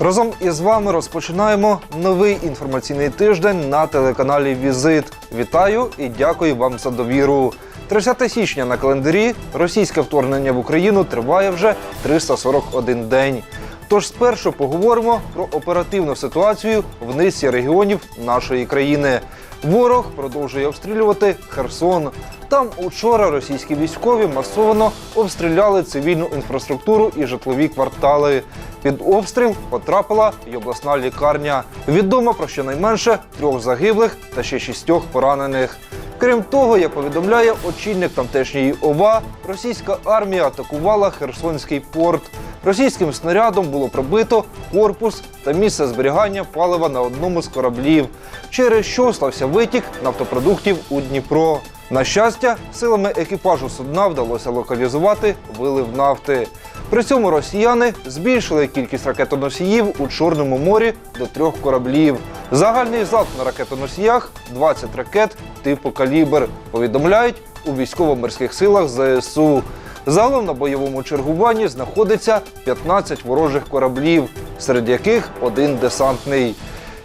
Разом із вами розпочинаємо новий інформаційний тиждень на телеканалі Візит. Вітаю і дякую вам за довіру. 30 січня на календарі російське вторгнення в Україну триває вже 341 день. Тож спершу поговоримо про оперативну ситуацію в низці регіонів нашої країни. Ворог продовжує обстрілювати Херсон. Там учора російські військові масово обстріляли цивільну інфраструктуру і житлові квартали. Під обстріл потрапила й обласна лікарня. Відомо про щонайменше трьох загиблих та ще шістьох поранених. Крім того, як повідомляє очільник тамтешньої ОВА, російська армія атакувала Херсонський порт. Російським снарядом було пробито корпус та місце зберігання палива на одному з кораблів, через що стався витік нафтопродуктів у Дніпро. На щастя, силами екіпажу судна вдалося локалізувати вилив нафти. При цьому росіяни збільшили кількість ракетоносіїв у Чорному морі до трьох кораблів. Загальний залп на ракетоносіях 20 ракет типу калібр. Повідомляють у військово-морських силах ЗСУ. Загалом на бойовому чергуванні знаходиться 15 ворожих кораблів, серед яких один десантний.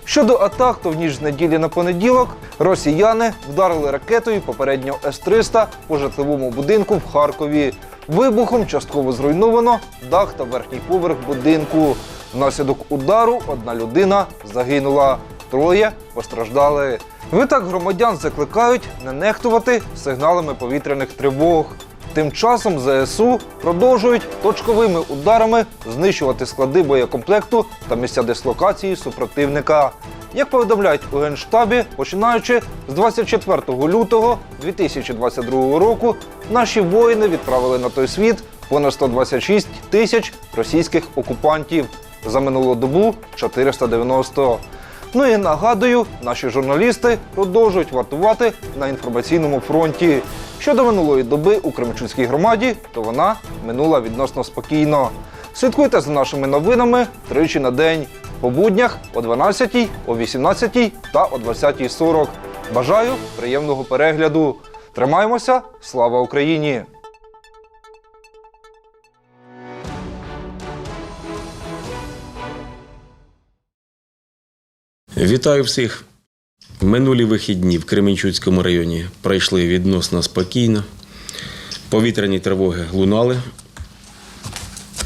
Щодо атак, то в ніж з неділі на понеділок росіяни вдарили ракетою попередньо С-300 по житловому будинку в Харкові. Вибухом частково зруйновано дах та верхній поверх будинку. Внаслідок удару одна людина загинула, троє постраждали. Відтак громадян закликають не нехтувати сигналами повітряних тривог. Тим часом ЗСУ продовжують точковими ударами знищувати склади боєкомплекту та місця дислокації супротивника. Як повідомляють у Генштабі, починаючи з 24 лютого 2022 року, наші воїни відправили на той світ понад 126 тисяч російських окупантів. За минулу добу 490. Ну і нагадую, наші журналісти продовжують вартувати на інформаційному фронті. Щодо минулої доби у Кременчуцькій громаді, то вона минула відносно спокійно. Слідкуйте за нашими новинами тричі на день по буднях о 12, о 18 та о 20.40. Бажаю приємного перегляду. Тримаємося! Слава Україні! Вітаю всіх! Минулі вихідні в Кременчуцькому районі пройшли відносно спокійно. Повітряні тривоги лунали.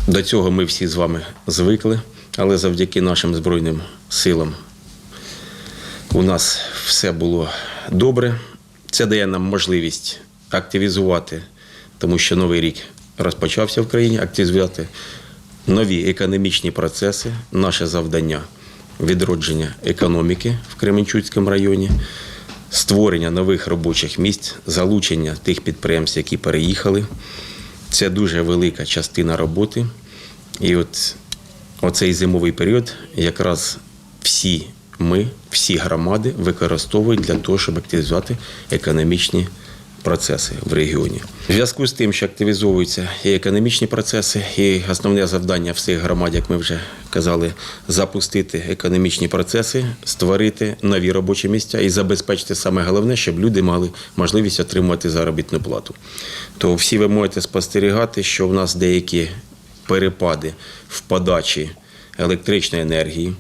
До цього ми всі з вами звикли, але завдяки нашим Збройним силам у нас все було добре. Це дає нам можливість активізувати, тому що новий рік розпочався в країні, активізувати нові економічні процеси, наше завдання відродження економіки в Кременчуцькому районі, створення нових робочих місць, залучення тих підприємств, які переїхали. Це дуже велика частина роботи. І от оцей зимовий період якраз всі ми, всі громади використовують для того, щоб активізувати економічні процеси в регіоні. В зв'язку з тим, що активізовуються і економічні процеси, і основне завдання всіх громад, як ми вже казали, запустити економічні процеси, створити нові робочі місця і забезпечити саме головне, щоб люди мали можливість отримувати заробітну плату. То всі ви можете спостерігати, що в нас деякі перепади в подачі електричної енергії.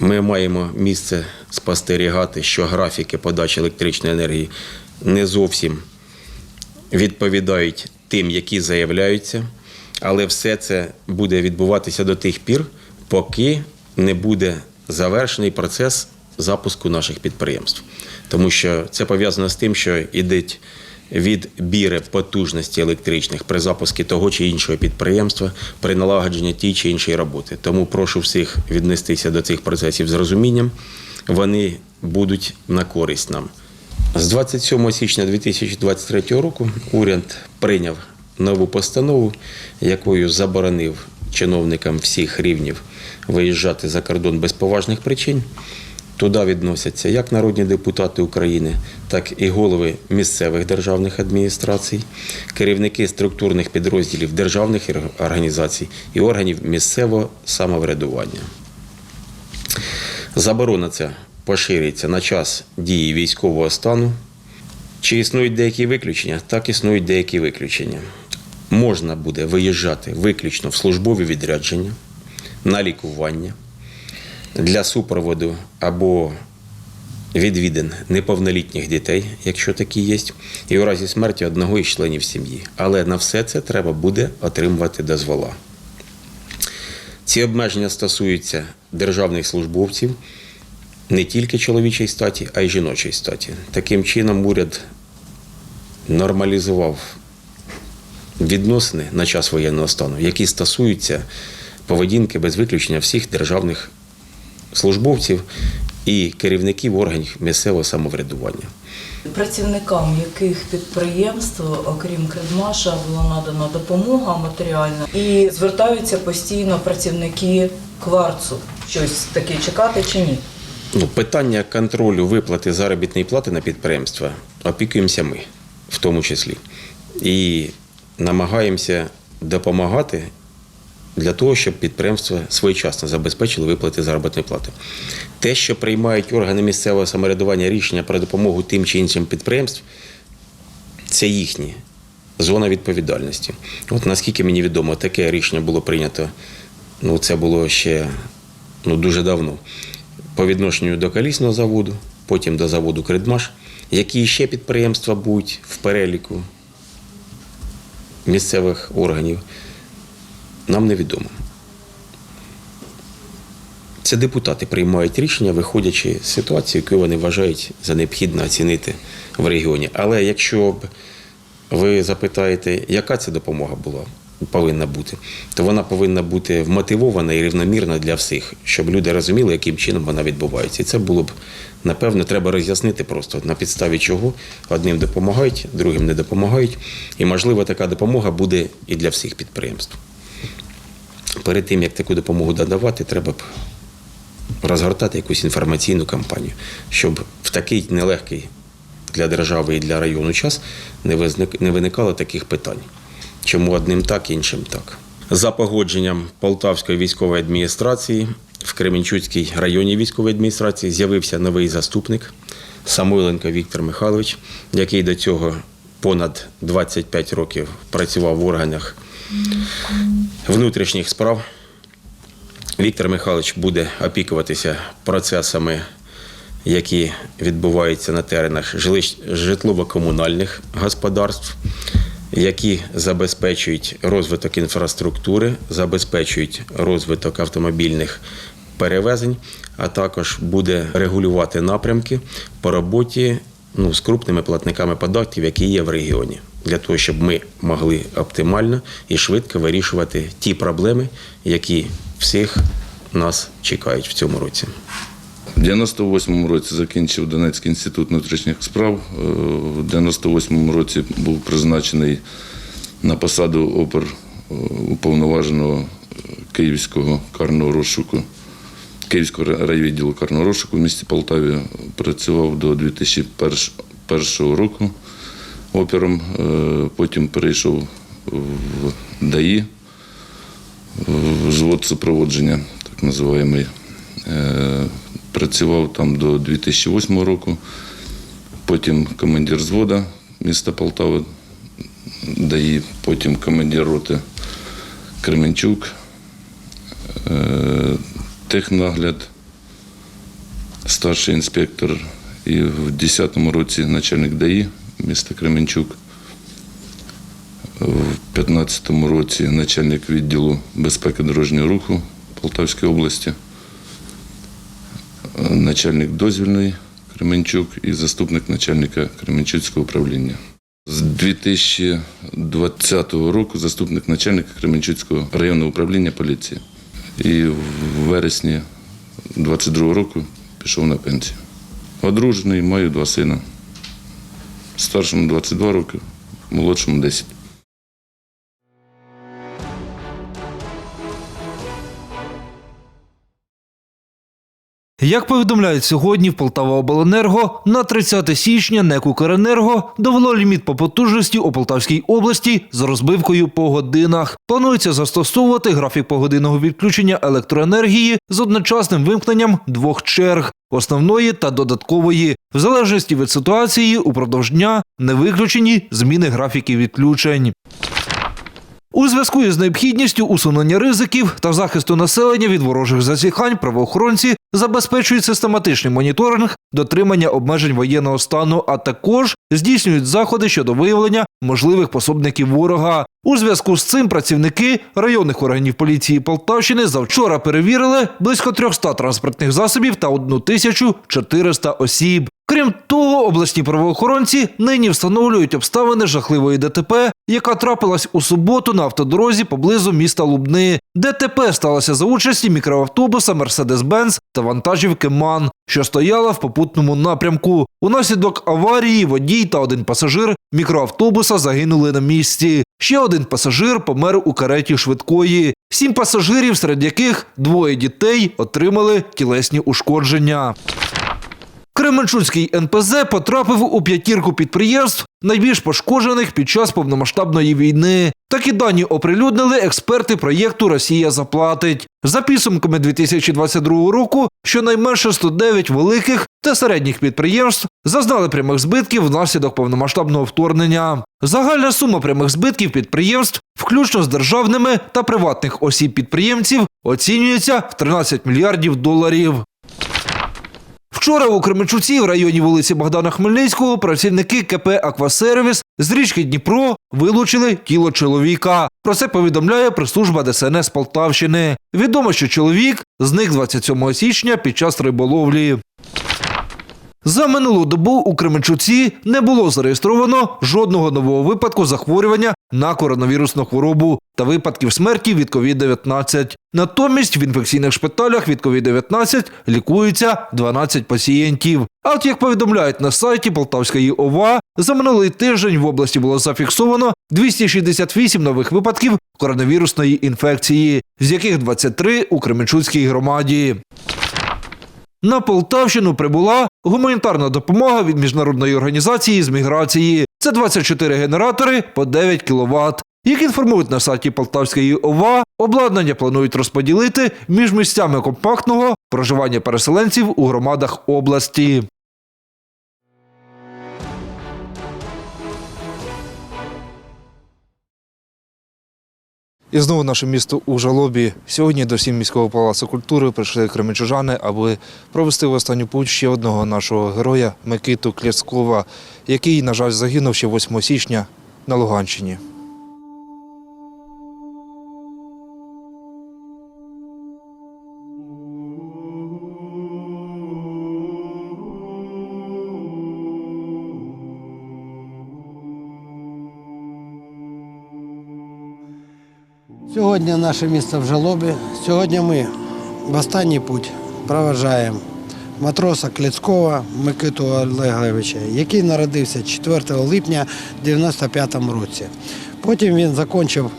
Ми маємо місце спостерігати, що графіки подачі електричної енергії не зовсім відповідають тим, які заявляються, але все це буде відбуватися до тих пір, поки не буде завершений процес запуску наших підприємств. Тому що це пов'язано з тим, що йдуть відбіри потужності електричних при запуску того чи іншого підприємства, при налагодженні тієї чи іншої роботи. Тому прошу всіх віднестися до цих процесів з розумінням. Вони будуть на користь нам. З 27 січня 2023 року уряд прийняв нову постанову, якою заборонив чиновникам всіх рівнів виїжджати за кордон без поважних причин. Туди відносяться як народні депутати України, так і голови місцевих державних адміністрацій, керівники структурних підрозділів державних організацій і органів місцевого самоврядування. Заборона ця поширюється на час дії військового стану. Чи існують деякі виключення? Так існують деякі виключення. Можна буде виїжджати виключно в службові відрядження, на лікування для супроводу або відвідин неповнолітніх дітей, якщо такі є, і у разі смерті одного із членів сім'ї. Але на все це треба буде отримувати дозвола. Ці обмеження стосуються державних службовців не тільки чоловічої статі, а й жіночої статі. Таким чином, уряд нормалізував відносини на час воєнного стану, які стосуються поведінки без виключення всіх державних службовців і керівників органів місцевого самоврядування. Працівникам яких підприємств, окрім Кредмаша, була надана допомога матеріальна і звертаються постійно працівники кварцу. Щось таке чекати чи ні? Ну, питання контролю виплати заробітної плати на підприємства опікуємося ми, в тому числі. І намагаємося допомагати для того, щоб підприємства своєчасно забезпечили виплати заробітної плати. Те, що приймають органи місцевого самоврядування рішення про допомогу тим чи іншим підприємствам, це їхні зона відповідальності. От наскільки мені відомо, таке рішення було прийнято. Ну, це було ще ну, дуже давно. По відношенню до колісного заводу, потім до заводу Кредмаш. Які ще підприємства будуть в переліку місцевих органів, нам невідомо. Це депутати приймають рішення, виходячи з ситуації, яку вони вважають за необхідно оцінити в регіоні. Але якщо б ви запитаєте, яка ця допомога була, повинна бути, то вона повинна бути вмотивована і рівномірна для всіх, щоб люди розуміли, яким чином вона відбувається. І це було б, напевно, треба роз'яснити просто на підставі чого одним допомагають, другим не допомагають. І, можливо, така допомога буде і для всіх підприємств. Перед тим, як таку допомогу додавати, треба б розгортати якусь інформаційну кампанію, щоб в такий нелегкий для держави і для району час не виникало таких питань. Чому одним так, іншим так. За погодженням Полтавської військової адміністрації в Кременчуцькій районній військової адміністрації з'явився новий заступник Самойленко Віктор Михайлович, який до цього понад 25 років працював в органах внутрішніх справ. Віктор Михайлович буде опікуватися процесами, які відбуваються на теренах житлово-комунальних господарств, які забезпечують розвиток інфраструктури, забезпечують розвиток автомобільних перевезень, а також буде регулювати напрямки по роботі ну, з крупними платниками податків, які є в регіоні, для того, щоб ми могли оптимально і швидко вирішувати ті проблеми, які всіх нас чекають в цьому році. В 98-му році закінчив Донецький інститут внутрішніх справ. Е, В 98-му році був призначений на посаду опер е, уповноваженого е, Київського карного розшуку, Київського райвідділу карного розшуку в місті Полтаві. Працював до 2001 року опером, потім перейшов в ДАІ, в взвод супроводження, так називаємо. Працював там до 2008 року, потім командир взвода міста Полтави, ДАІ, потім командир роти Кременчук, е, технагляд, старший інспектор і в 2010 році начальник ДАІ міста Кременчук. В 2015 році начальник відділу безпеки дорожнього руху Полтавської області, начальник дозвільної Кременчук і заступник начальника Кременчуцького управління. З 2020 року заступник начальника Кременчуцького районного управління поліції. І в вересні 2022 року пішов на пенсію. Одружений, маю два сина. Старшому 22 роки, молодшому 10. Як повідомляють сьогодні в Полтава-Обленерго, на 30 січня НЕК «Укренерго» довело ліміт по потужності у Полтавській області з розбивкою по годинах. Планується застосовувати графік погодинного відключення електроенергії з одночасним вимкненням двох черг основної та додаткової. В залежності від ситуації упродовж дня не виключені зміни графіків відключень. У зв'язку із необхідністю усунення ризиків та захисту населення від ворожих зазіхань правоохоронці забезпечують систематичний моніторинг дотримання обмежень воєнного стану, а також здійснюють заходи щодо виявлення можливих пособників ворога. У зв'язку з цим працівники районних органів поліції Полтавщини завчора перевірили близько 300 транспортних засобів та 1400 осіб. Крім того, обласні правоохоронці нині встановлюють обставини жахливої ДТП, яка трапилась у суботу на автодорозі поблизу міста Лубни. ДТП сталося за участі мікроавтобуса Mercedes-Benz та вантажівки МАН, що стояла в попутному напрямку. Унаслідок аварії водій та один пасажир мікроавтобуса загинули на місці. Ще один пасажир помер у кареті швидкої. Сім пасажирів, серед яких двоє дітей отримали тілесні ушкодження. Кременчуцький НПЗ потрапив у п'ятірку підприємств, найбільш пошкоджених під час повномасштабної війни. Такі дані оприлюднили експерти проєкту Росія заплатить. За підсумками 2022 року щонайменше 109 великих та середніх підприємств зазнали прямих збитків внаслідок повномасштабного вторгнення. Загальна сума прямих збитків підприємств, включно з державними та приватних осіб підприємців, оцінюється в 13 мільярдів доларів. Вчора у Кременчуці в районі вулиці Богдана Хмельницького працівники КП Аквасервіс з річки Дніпро вилучили тіло чоловіка. Про це повідомляє прес-служба ДСНС Полтавщини. Відомо, що чоловік зник 27 січня під час риболовлі. За минулу добу у Кременчуці не було зареєстровано жодного нового випадку захворювання на коронавірусну хворобу та випадків смерті від COVID-19. Натомість в інфекційних шпиталях від COVID-19 лікуються 12 пацієнтів. А от як повідомляють на сайті Полтавської ОВА, за минулий тиждень в області було зафіксовано 268 нових випадків коронавірусної інфекції, з яких 23 у Кременчуцькій громаді. На Полтавщину прибула гуманітарна допомога від міжнародної організації з міграції. Це 24 генератори по 9 кВт. Як інформують на сайті Полтавської ОВА, обладнання планують розподілити між місцями компактного проживання переселенців у громадах області. І знову наше місто у жалобі. Сьогодні до всім міського палацу культури прийшли кременчужани, аби провести в останню путь ще одного нашого героя Микиту Кляцкова, який, на жаль, загинув ще 8 січня на Луганщині. Сьогодні наше місто в жалобі. Сьогодні ми в останній путь проважаємо матроса Клецького Микиту Олеговича, який народився 4 липня 95 році. Потім він закінчив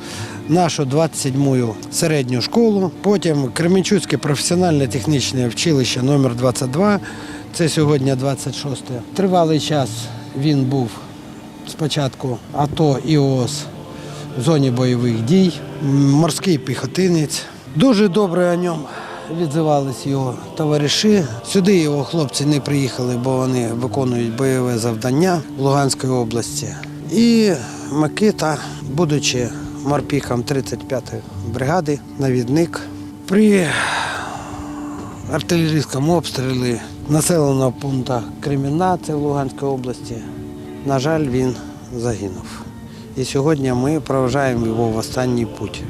нашу 27-ю середню школу, потім Кременчуцьке професіональне технічне училище номер 22 це сьогодні 26 Тривалий час він був спочатку АТО і ООС зоні бойових дій, морський піхотинець. Дуже добре о ньому відзивались його товариші. Сюди його хлопці не приїхали, бо вони виконують бойове завдання в Луганській області. І Микита, будучи морпіхом 35-ї бригади, навідник, при артилерійському обстрілі населеного пункту Креміна, це в Луганській області, на жаль, він загинув. І сьогодні ми проважаємо його в останній путь.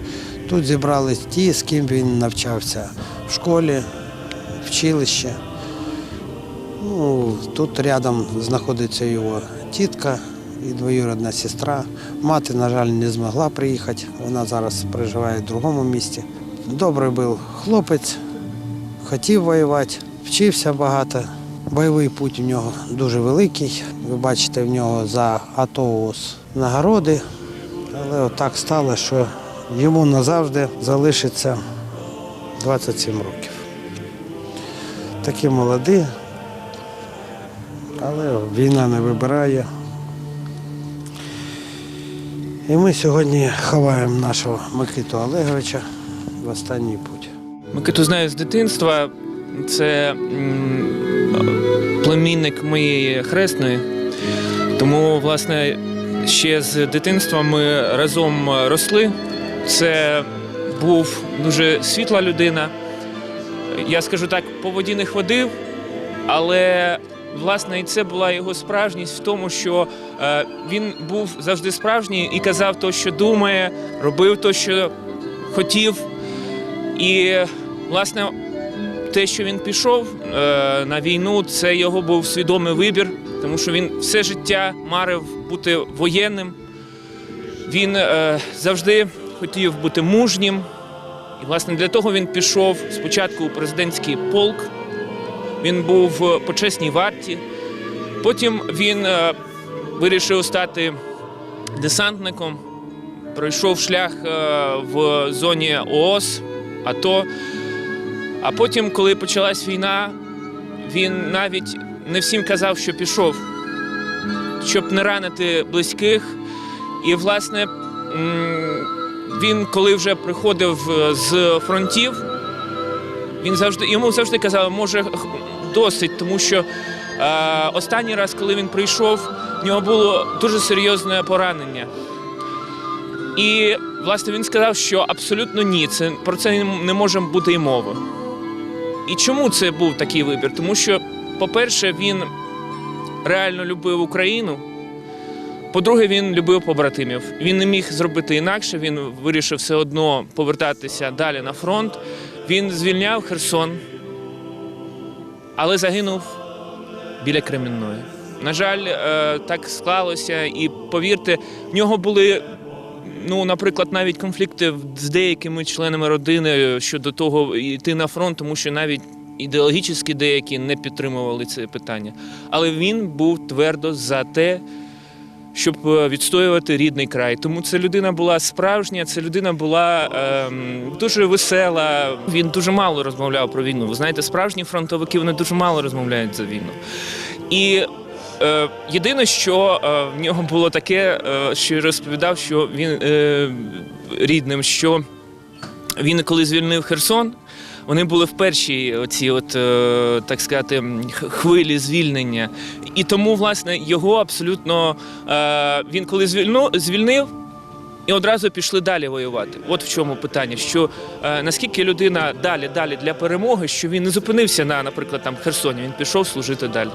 Тут зібрались ті, з ким він навчався в школі, вчилище. Ну, тут рядом знаходиться його тітка і двоюродна сестра. Мати, на жаль, не змогла приїхати. Вона зараз проживає в другому місті. Добрий був хлопець, хотів воювати, вчився багато. Бойовий путь у нього дуже великий. Ви бачите, в нього за АТО нагороди. Але отак стало, що йому назавжди залишиться 27 років. Такі молоді, але війна не вибирає. І ми сьогодні ховаємо нашого Микиту Олеговича в останній путь. Микиту знаю з дитинства. Це племінник моєї хресної. Тому, власне, ще з дитинства ми разом росли. Це був дуже світла людина. Я скажу так, по воді не ходив, але власне і це була його справжність в тому, що е, він був завжди справжній і казав то, що думає, робив то, що хотів. І власне те, що він пішов е, на війну, це його був свідомий вибір, тому що він все життя марив бути воєнним. Він е, завжди хотів бути мужнім. І, власне, для того він пішов спочатку у президентський полк. Він був в почесній варті. Потім він е, вирішив стати десантником, пройшов шлях в зоні ООС, АТО. А потім, коли почалась війна, він навіть не всім казав, що пішов, щоб не ранити близьких. І, власне, він, коли вже приходив е, з фронтів, він завжди йому завжди казав, може досить, тому що е, останній раз, коли він прийшов, в нього було дуже серйозне поранення. І власне він сказав, що абсолютно ні, це про це не може бути і мови. І чому це був такий вибір? Тому що, по-перше, він реально любив Україну. По-друге, він любив побратимів. Він не міг зробити інакше. Він вирішив все одно повертатися далі на фронт. Він звільняв Херсон, але загинув біля Кремінної. На жаль, е, так склалося, і повірте, в нього були. Ну, наприклад, навіть конфлікти з деякими членами родини щодо того йти на фронт, тому що навіть ідеологічні деякі не підтримували це питання. Але він був твердо за те, щоб е, відстоювати рідний край. Тому ця людина була справжня, ця людина була ем, дуже весела. Він дуже мало розмовляв про війну. Ви знаєте, справжні фронтовики вони дуже мало розмовляють за війну. І е, єдине, що е, в нього було таке, е, що розповідав, що він е, рідним, що він коли звільнив Херсон. Вони були в першій оці, от е, так сказати, хвилі звільнення. І тому, власне, його абсолютно е, він коли звільнив. І одразу пішли далі воювати. От в чому питання: що е, наскільки людина далі, далі для перемоги, що він не зупинився на, наприклад, там Херсоні, він пішов служити далі.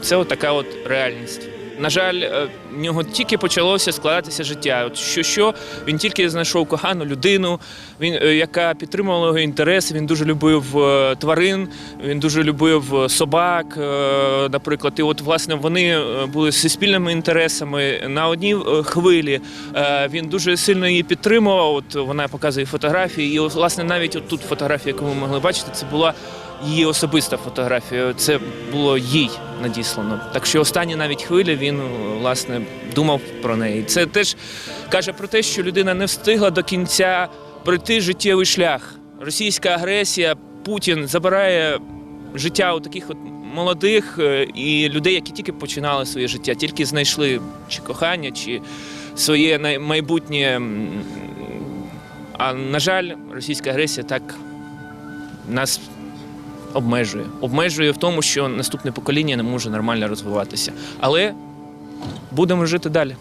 Це от така от реальність. На жаль, е, в нього тільки почалося складатися життя. От що, що він тільки знайшов кохану людину, він, е, яка підтримувала його інтереси. Він дуже любив е, тварин, він дуже любив собак, наприклад. І от власне вони були зі спільними інтересами на одній хвилі. Він дуже сильно її підтримував. От вона показує фотографії. І от, власне навіть от тут фотографія, яку ви могли бачити, це була її особиста фотографія. Це було їй надіслано. Так що останні навіть хвилі він власне думав про неї. Це теж каже про те, що людина не встигла до кінця пройти життєвий шлях. Російська агресія, Путін забирає життя у таких от молодих е, і людей, які тільки починали своє життя, тільки знайшли чи кохання, чи своє майбутнє. А на жаль, російська агресія так нас обмежує. Обмежує в тому, що наступне покоління не може нормально розвиватися. Але будемо жити далі.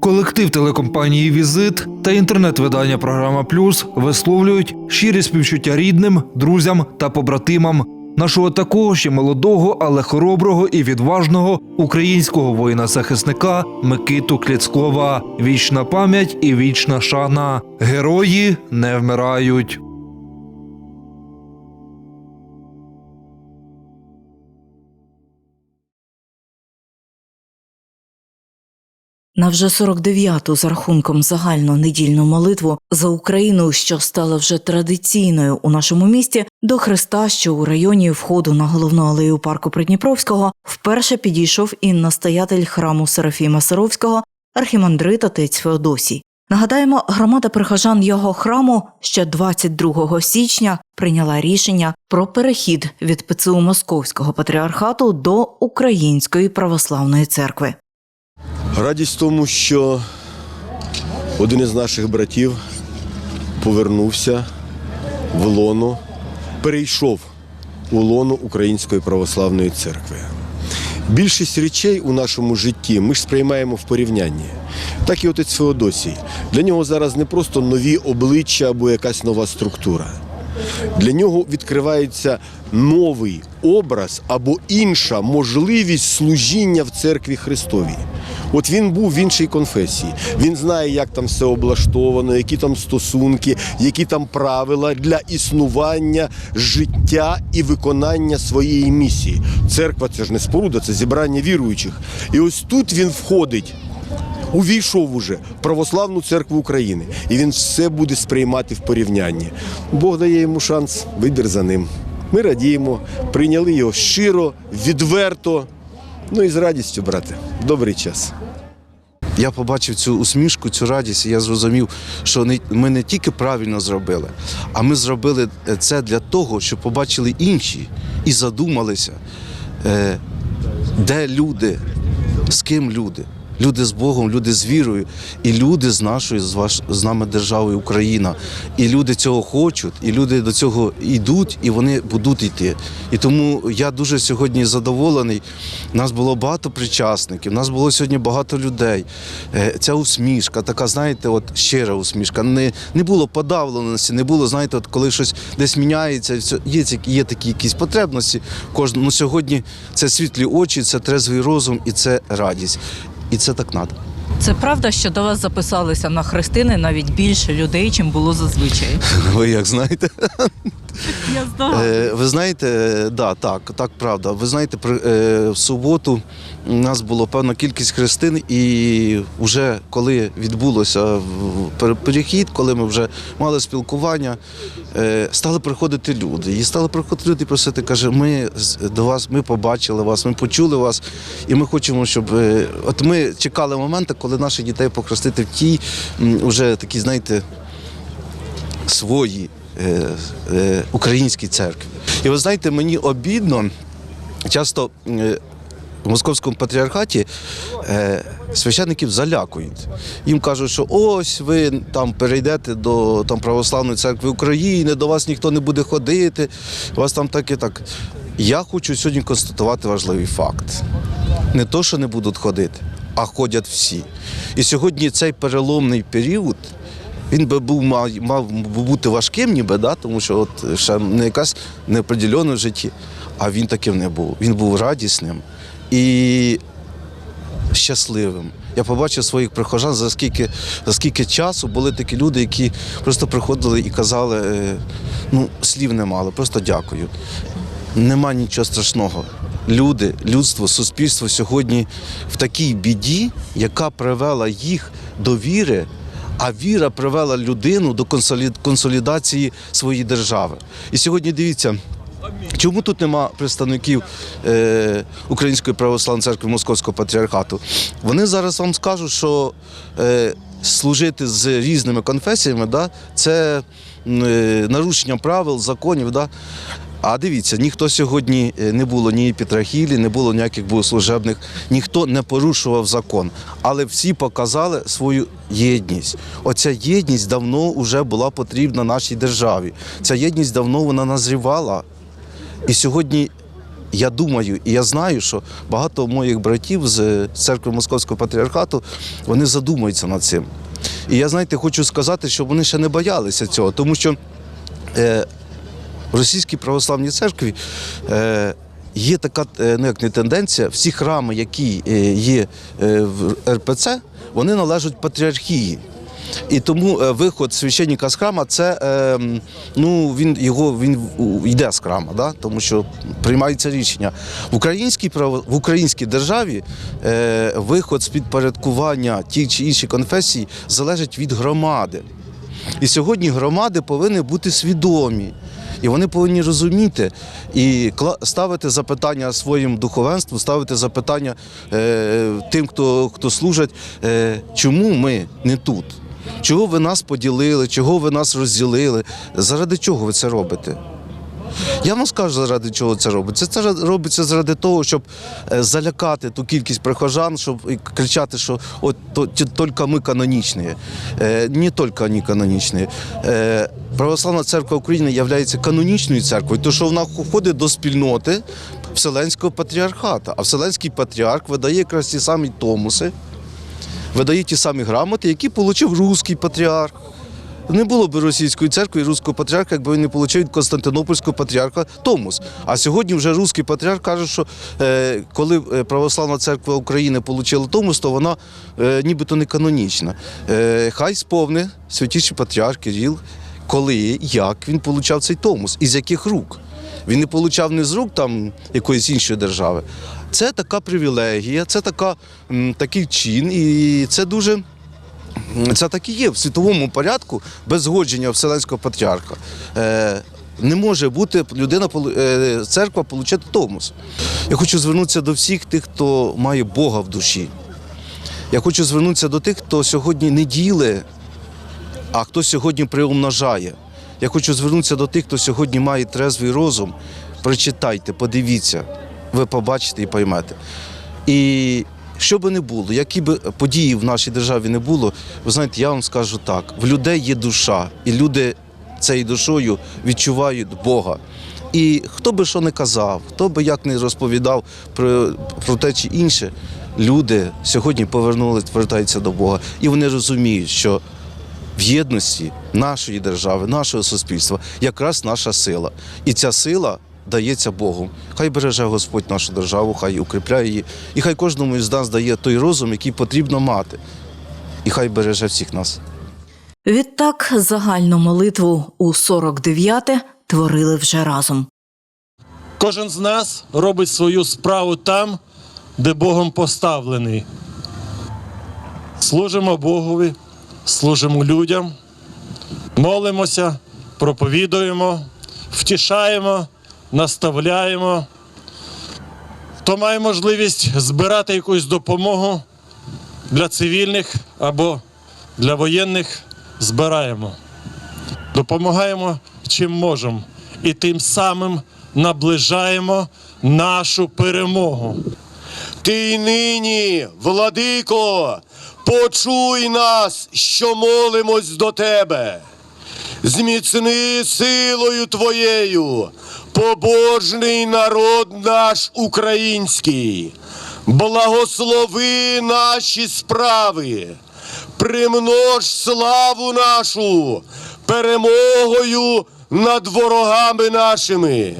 Колектив телекомпанії Візит та інтернет-видання Програма Плюс висловлюють щирі співчуття рідним, друзям та побратимам нашого такого ще молодого, але хороброго і відважного українського воїна-захисника Микиту Кліцкова. Вічна пам'ять і вічна шана. Герої не вмирають. На вже 49-ту за рахунком загальну недільну молитву за Україну, що стала вже традиційною у нашому місті, до Христа, що у районі входу на головну алею парку Придніпровського, вперше підійшов і настоятель храму Серафіма Саровського, архімандрит отець Феодосій. Нагадаємо, громада прихожан його храму ще 22 січня прийняла рішення про перехід від ПЦУ Московського патріархату до Української православної церкви. Радість в тому, що один із наших братів повернувся в лоно, перейшов у лоно Української православної церкви. Більшість речей у нашому житті ми ж сприймаємо в порівнянні. Так і отець Феодосій. Для нього зараз не просто нові обличчя або якась нова структура. Для нього відкривається новий образ або інша можливість служіння в церкві Христовій. От він був в іншій конфесії. Він знає, як там все облаштовано, які там стосунки, які там правила для існування життя і виконання своєї місії. Церква це ж не споруда, це зібрання віруючих. І ось тут він входить увійшов уже православну церкву України, і він все буде сприймати в порівнянні. Бог дає йому шанс, вибір за ним. Ми радіємо, прийняли його щиро, відверто. Ну і з радістю, брате. Добрий час. Я побачив цю усмішку, цю радість, і я зрозумів, що ми не тільки правильно зробили, а ми зробили це для того, щоб побачили інші і задумалися, е, де люди, з ким люди. Люди з Богом, люди з вірою, і люди з нашою з ваш з нами державою Україна. І люди цього хочуть, і люди до цього йдуть, і вони будуть йти. І тому я дуже сьогодні задоволений. Нас було багато причасників, нас було сьогодні багато людей. Е, Ця усмішка, така, знаєте, от щира усмішка. Не, не було подавленості, не було, знаєте, от коли щось десь міняється, є, є такі якісь потребності. Кожному ну, сьогодні це світлі очі, це трезвий розум і це радість. І це так надо. Це правда, що до вас записалися на хрестини навіть більше людей, чим було зазвичай. Ви як знаєте? Я здогадуюсь. Е, Ви знаєте, е, да, так, так правда. Ви знаєте, е, в суботу у нас було певна кількість хрестин, і вже коли відбулося перехід, коли ми вже мали спілкування, стали приходити люди. І стали приходити люди і просити, каже, ми до вас, ми побачили вас, ми почули вас, і ми хочемо, щоб от ми чекали моменту, коли наших дітей похрестити в тій м, уже такі, знаєте, свої українській церкві. І ви знаєте, мені обідно, часто е, в московському патріархаті е, священників залякують. Їм кажуть, що ось ви там перейдете до там, Православної церкви України, до вас ніхто не буде ходити, у вас там так і так. Я хочу сьогодні констатувати важливий факт. Не то, що не будуть ходити, а ходять всі. І сьогодні цей переломний період. Він би був мав, мав бути важким, ніби, да? тому що от ще не якась неопределена в житті, а він таким не був. Він був радісним і щасливим. Я побачив своїх прихожан, за скільки, за скільки часу були такі люди, які просто приходили і казали, е, ну, слів не мало, просто дякую. Нема нічого страшного. Люди, людство, суспільство сьогодні в такій біді, яка привела їх до віри, а віра привела людину до консолідації своєї держави. І сьогодні дивіться. Чому тут нема представників е, Української православної церкви Московського патріархату? Вони зараз вам скажуть, що е, служити з різними конфесіями це е, нарушення правил, законів. А дивіться, ніхто сьогодні е, не було ні петрахілі, не було ніяких богослужебних, ніхто не порушував закон. Але всі показали свою єдність. Оця єдність давно вже була потрібна нашій державі. Ця єдність давно вона назрівала. І сьогодні я думаю, і я знаю, що багато моїх братів з церкви Московського патріархату вони задумаються над цим. І я, знаєте, хочу сказати, що вони ще не боялися цього, тому що е, в російській православній церкві е, є така е, ну, як не тенденція, всі храми, які е, є в РПЦ, вони належать патріархії. І тому виход священника з храма, це е, ну він його він йде з храма, да? тому що приймаються рішення. В українській в українській державі виход з підпорядкування тій чи іншій конфесії залежить від громади. І сьогодні громади повинні бути свідомі. І вони повинні розуміти і ставити запитання своїм духовенству, ставити запитання е, тим, хто, хто служить, е, чому ми не тут? Чого ви нас поділили, чого ви нас розділили? Заради чого ви це робите? Я вам скажу, заради чого це робиться. Це робиться заради того, щоб е, залякати ту кількість прихожан, щоб кричати, що от то, тільки ми канонічні. Е, Не тільки вони канонічні. Е, Православна церква України є канонічною церквою, тому що вона входить до спільноти Вселенського патріархата. А Вселенський патріарх видає якраз ті самі томуси, видає ті самі грамоти, які отримав руський патріарх. Не було б російської церкви і руського патріарха, якби він не отримав від Константинопольського патріарха Томос. А сьогодні вже руський патріарх каже, що е, коли е, Православна церква України отримала Томос, то вона е, нібито не канонічна. Е, хай сповне святіший патріарх Кирил, коли, як він отримав цей Томос, і з яких рук. Він не отримав не з рук там якоїсь іншої держави. Це така привілегія, це така, такий чин, і це дуже. Це так і є в світовому порядку без згодження Вселенського патріарха. Е, не може бути людина, е, церква отримати томос. Я хочу звернутися до всіх тих, хто має Бога в душі. Я хочу звернутися до тих, хто сьогодні не діле, а хто сьогодні приумножає. Я хочу звернутися до тих, хто сьогодні має трезвий розум. Прочитайте, подивіться, ви побачите і поймете. І що би не було, які б події в нашій державі не було, ви знаєте, я вам скажу так: в людей є душа, і люди цією душою відчувають Бога. І хто би що не казав, хто би як не розповідав про, про те чи інше, люди сьогодні повернулись, повертаються до Бога. І вони розуміють, що в єдності нашої держави, нашого суспільства якраз наша сила. І ця сила дається Богу. Хай береже Господь нашу державу, хай укріпляє її, і хай кожному із нас дає той розум, який потрібно мати. І хай береже всіх нас. Відтак загальну молитву у 49-те творили вже разом. Кожен з нас робить свою справу там, де Богом поставлений. Служимо Богові, служимо людям, молимося, проповідуємо, втішаємо, наставляємо. Хто має можливість збирати якусь допомогу для цивільних або для воєнних, збираємо. Допомагаємо чим можемо. І тим самим наближаємо нашу перемогу. Ти й нині, владико, почуй нас, що молимось до тебе. Зміцни силою твоєю, побожний народ наш український, благослови наші справи, примнож славу нашу перемогою над ворогами нашими.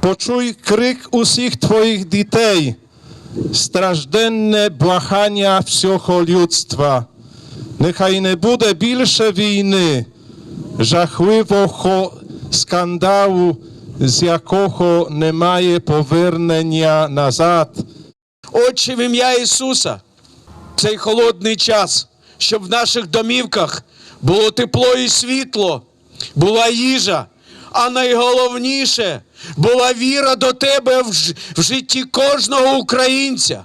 Почуй крик усіх твоїх дітей, стражденне благання всього людства. Нехай не буде більше війни, жахливого скандалу, з якого немає повернення назад. Отче, в ім'я Ісуса, цей холодний час, щоб в наших домівках було тепло і світло, була їжа, а найголовніше була віра до Тебе в, житті кожного українця.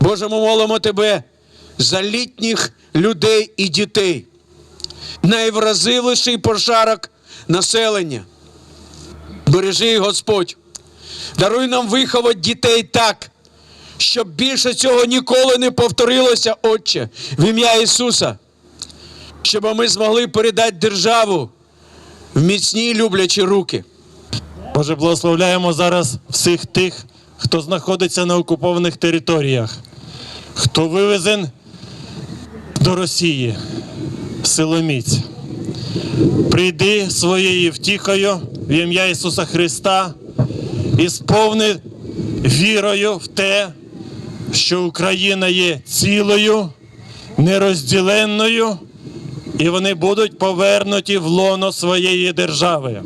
Боже, ми молимо Тебе за літніх людей і дітей, найвразливіший пошарок населення. Бережи Господь. Даруй нам виховати дітей так, щоб більше цього ніколи не повторилося, Отче, в ім'я Ісуса, щоб ми змогли передати державу в міцні люблячі руки. Боже, благословляємо зараз всіх тих, хто знаходиться на окупованих територіях, хто вивезен до Росії, силоміць. Прийди своєю втіхою в ім'я Ісуса Христа і сповни вірою в те, що Україна є цілою, нерозділенною, і вони будуть повернуті в лоно своєї держави.